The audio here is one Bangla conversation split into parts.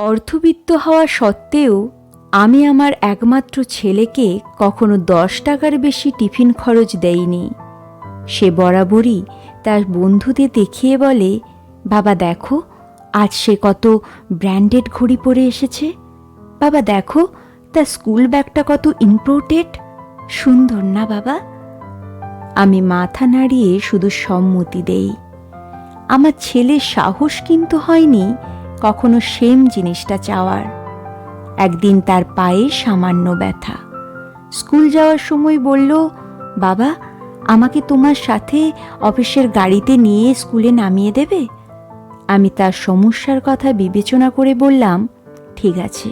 অর্থবিত্ত হওয়া সত্ত্বেও আমি আমার একমাত্র ছেলেকে কখনো দশ টাকার বেশি টিফিন খরচ দেইনি। সে বরাবরই তার বন্ধুদের দেখিয়ে বলে, বাবা দেখো, আজ সে কত ব্র্যান্ডেড ঘড়ি পরে এসেছে। বাবা দেখো, তার স্কুল ব্যাগটা কত ইম্পোর্টেড। সুন্দর না বাবা? আমি মাথা নাড়িয়ে শুধু সম্মতি দেই। আমার ছেলের সাহস কিন্তু হয়নি কখনো সেম জিনিসটা চাওয়ার। একদিন তার পায়ে সামান্য ব্যথা। স্কুল যাওয়ার সময় বলল, বাবা, আমাকে তোমার সাথে অফিসের গাড়িতে নিয়ে স্কুলে নামিয়ে দেবে? আমি তার সমস্যার কথা বিবেচনা করে বললাম, ঠিক আছে।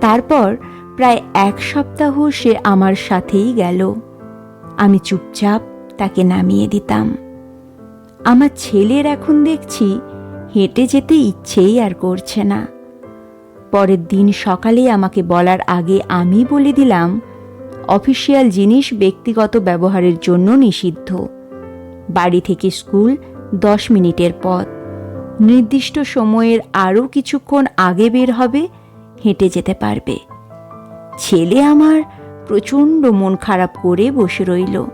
তারপর প্রায় এক সপ্তাহ সে আমার সাথেই গেল। আমি চুপচাপ তাকে নামিয়ে দিতাম। আমার ছেলের এখন দেখছি হেঁটে যেতে ইচ্ছেই আর করছে না। পরের দিন সকালে আমাকে বলার আগে আমি বলে দিলাম, অফিসিয়াল জিনিস ব্যক্তিগত ব্যবহারের জন্য নিষিদ্ধ। বাড়ি থেকে স্কুল দশ মিনিটের পথ। নির্দিষ্ট সময়ের আরও কিছুক্ষণ আগে বের হবে, হেঁটে যেতে পারবে। ছেলে আমার প্রচণ্ড মন খারাপ করে বসে রইল।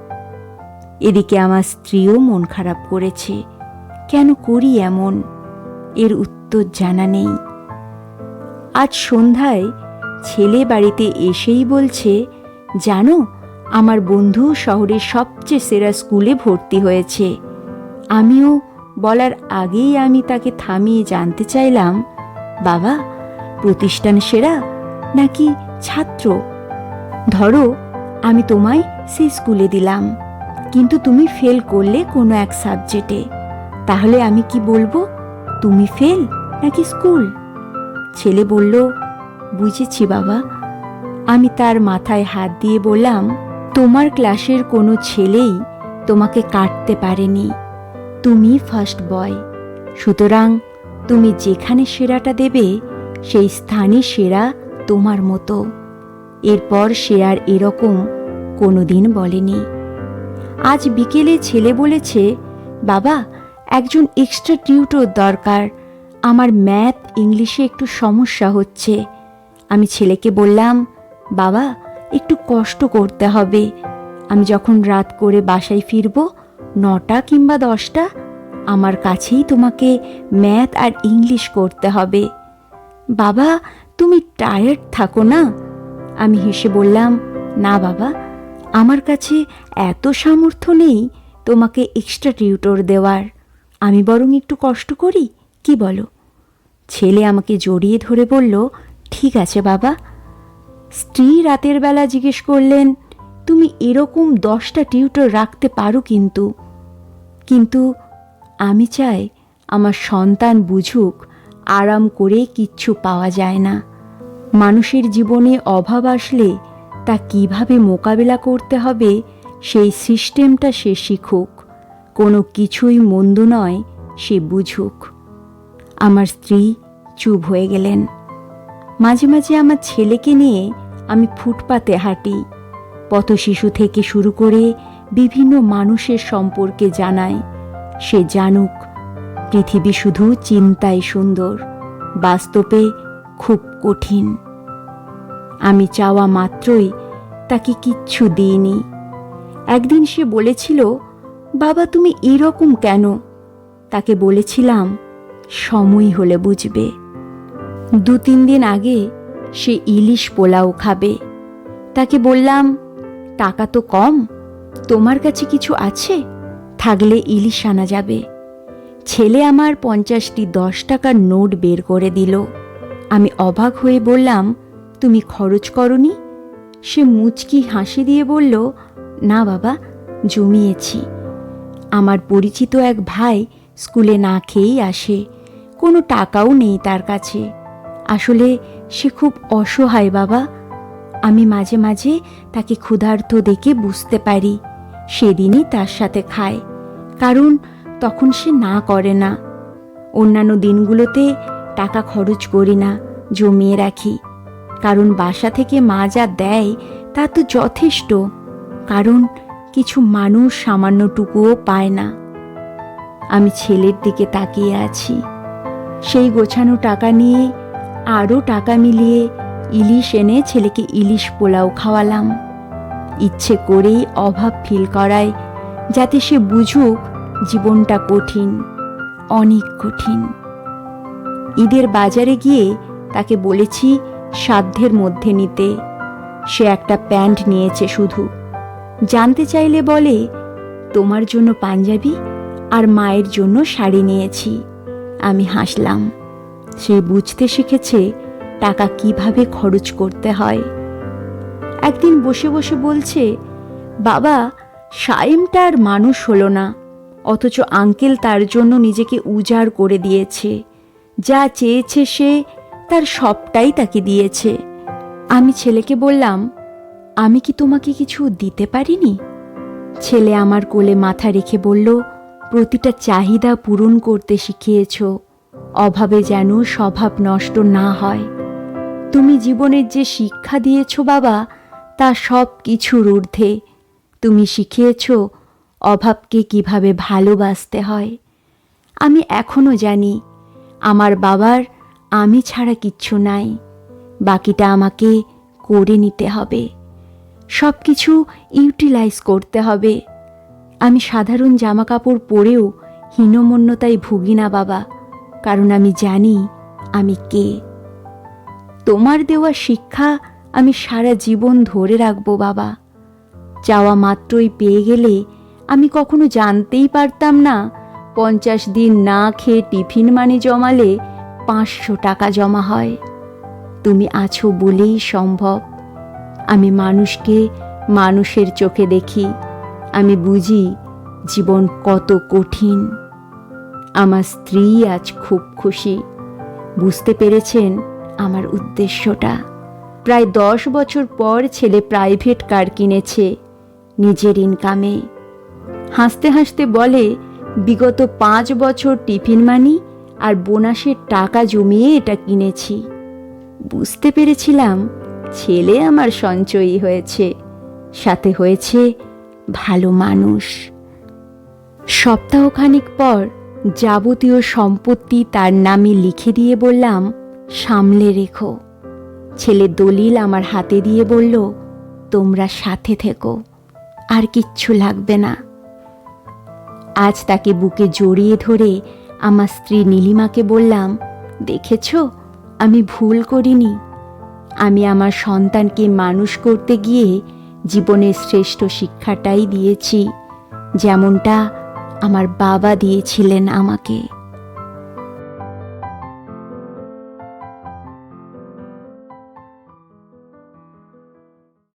এদিকে আমার স্ত্রীও মন খারাপ করেছে। কেন করি এমন? এর উত্তর জানা নেই। আজ সন্ধ্যায় ছেলে বাড়িতে এসেই বলছে, জানো, আমার বন্ধু শহরের সবচেয়ে সেরা স্কুলে ভর্তি হয়েছে। আমিও বলার আগেই আমি তাকে থামিয়ে জানতে চাইলাম, বাবা, প্রতিষ্ঠান সেরা নাকি ছাত্র? ধরো, আমি তোমায় সেই স্কুলে দিলাম, কিন্তু তুমি ফেল করলে কোনো এক সাবজেক্টে। তাহলে আমি কি বলব? তুমি ফেল নাকি স্কুল? ছেলে বলল, বুঝেছি বাবা। আমি তার মাথায় হাত দিয়ে বললাম, তোমার ক্লাসের কোনো ছেলেই তোমাকে কাটতে পারেনি। তুমি ফার্স্ট বয় সুতরাং তুমি যেখানে সেরাটা দেবে, সেই স্থানে সেরা তোমার মতো। এরপর সে আর এরকম কোনো দিন বলেনি। আজ বিকেলে ছেলে বলেছে, বাবা একজন এক্সট্রা টিউটর দরকার। আমার ম্যাথ ইংলিশে একটু সমস্যা হচ্ছে। আমি ছেলেকে বললাম, বাবা, একটু কষ্ট করতে হবে। আমি যখন রাত করে বাসায় ফিরব, নটা কিংবা দশটা, আমার কাছেই তোমাকে ম্যাথ আর ইংলিশ করতে হবে। বাবা, তুমি টায়ার্ড থাকো না? আমি হেসে বললাম, না বাবা, আমার কাছে এত সামর্থ্য নেই তোমাকে এক্সট্রা টিউটর দেওয়ার। আমি বরং একটু কষ্ট করি? কি বলো? ছেলে আমাকে জড়িয়ে ধরে বলল, ঠিক আছে বাবা। স্ত্রী রাতের বেলা জিজ্ঞেস করলেন, তুমি এরকম দশটা টিউটর রাখতে পারো কিন্তু? কিন্তু আমি চাই আমার সন্তান বুঝুক, আরাম করে কিচ্ছু পাওয়া যায় না। মানুষের জীবনে অভাব আসলে তা কীভাবে মোকাবেলা করতে হবে, সেই সিস্টেমটা সে শিখুক। কোনো কিছুই মন্দ নয়, সে বুঝুক। আমার স্ত্রী চুপ হয়ে গেলেন। মাঝে মাঝে আমার ছেলেকে নিয়ে আমি ফুটপাতে হাঁটি। পথ শিশু থেকে শুরু করে বিভিন্ন মানুষের সম্পর্কে জানায়। সে জানুক, পৃথিবী শুধু চিন্তায় সুন্দর, বাস্তবে খুব কঠিন। আমি চাওয়া মাত্রই তাকে কিচ্ছু দিইনি। একদিন সে বলেছিল বাবা, তুমি এরকম কেন? তাকে বলেছিলাম, সময় হলে বুঝবে। দু তিন দিন আগে সে ইলিশ পোলাও খাবে। তাকে বললাম, টাকা তো কম, তোমার কাছে কিছু আছে? থাকলে ইলিশ আনা যাবে। ছেলে আমার পঞ্চাশটি দশ টাকার নোট বের করে দিল। আমি অবাক হয়ে বললাম, তুমি খরচ করনি? সে মুচকি হাসি দিয়ে বলল, না বাবা, জমিয়েছি। আমার পরিচিত এক ভাই স্কুলে না খেয়েই আসে। কোনো টাকাও নেই তার কাছে। আসলে সে খুব অসহায় বাবা। আমি মাঝে মাঝে তাকে ক্ষুধার্ত দেখে বুঝতে পারি। সেদিনই তার সাথে খায়। কারণ তখন সে না করে না। অন্যান্য দিনগুলোতে টাকা খরচ করি না, জমিয়ে রাখি। কারণ বাসা থেকে মা যা দেয় তা তো যথেষ্ট। কারণ কিছু মানুষ সামান্যটুকুও পায় না। আমি ছেলের দিকে তাকিয়ে আছি। সেই গোছানো টাকা নিয়ে আরও টাকা মিলিয়ে ইলিশ এনে ছেলেকে ইলিশ পোলাও খাওয়ালাম। ইচ্ছে করেই অভাব ফিল করায়, যাতে সে বুঝুক জীবনটা কঠিন, অনেক কঠিন। ঈদের বাজারে গিয়ে তাকে বলেছি সাধ্যের মধ্যে নিতে। সে একটা প্যান্ট নিয়েছে শুধু। জানতে চাইলে বলে, তোমার জন্য পাঞ্জাবি আর মায়ের জন্য শাড়ি নিয়েছি। আমি হাসলাম। সে বুঝতে শিখেছে টাকা কীভাবে খরচ করতে হয়। একদিন বসে বসে বলছে, বাবা, সাইমটা আর মানুষ হলো না, অথচ আঙ্কেল তার জন্য নিজেকে উজাড় করে দিয়েছে। যা চেয়েছে সে তার সবটাই তাকে দিয়েছে। আমি ছেলেকে বললাম আমি কি তোমাকে কিছু দিতে পারিনি? ছেলে আমার কোলে মাথা রেখে বলল, প্রতিটা চাহিদা পূরণ করতে শিখিয়েছ। অভাবে যেন স্বভাব নষ্ট না হয়। তুমি জীবনের যে শিক্ষা দিয়েছ বাবা, তা সব কিছুর ঊর্ধ্বে। তুমি শিখিয়েছ অভাবকে কীভাবে ভালোবাসতে হয়। আমি এখনও জানি, আমার বাবার আমি ছাড়া কিচ্ছু নাই। বাকিটা আমাকে করে নিতে হবে। সব কিছু ইউটিলাইজ করতে হবে। আমি সাধারণ জামা কাপড় পরেও হীনমন্যতায় ভুগি না বাবা, কারণ আমি জানি আমি কে। তোমার দেওয়া শিক্ষা আমি সারা জীবন ধরে রাখব বাবা। চাওয়া মাত্রই পেয়ে গেলে আমি কখনো জানতেই পারতাম না, পঞ্চাশ দিন না খেয়ে টিফিন মানি জমালে পাঁচশো টাকা জমা হয়। তুমি আছো বলেই সম্ভব। আমি মানুষকে মানুষের চোখে দেখি। আমি বুঝি জীবন কত কঠিন। আমার স্ত্রী আজ খুব খুশি। বুঝতে পেরেছেন আমার উদ্দেশ্যটা। প্রায় দশ বছর পর ছেলে প্রাইভেট কার কিনেছে নিজের ইনকামে। হাসতে হাসতে বলে, বিগত পাঁচ বছর টিফিন মানি আর বোনাসের টাকা জমিয়ে এটা কিনেছি। বুঝতে পেরেছিলাম ছেলে আমার সঞ্চয়ী হয়েছে, সাথে হয়েছে ভালো মানুষ। সপ্তাহখানিক পর যাবতীয় সম্পত্তি তার নামে লিখে দিয়ে বললাম, সামলে রেখো। ছেলে দলিল আমার হাতে দিয়ে বলল, তোমরা সাথে থেকো, আর কিচ্ছু লাগবে না। আজ তাকে বুকে জড়িয়ে ধরে আমার স্ত্রী নীলিমাকে বললাম, দেখেছ, আমি ভুল করিনি। আমি আমার সন্তানকে মানুষ করতে গিয়ে জীবনের শ্রেষ্ঠ শিক্ষাটাই দিয়েছি, যেমনটা আমার বাবা দিয়েছিলেন আমাকে।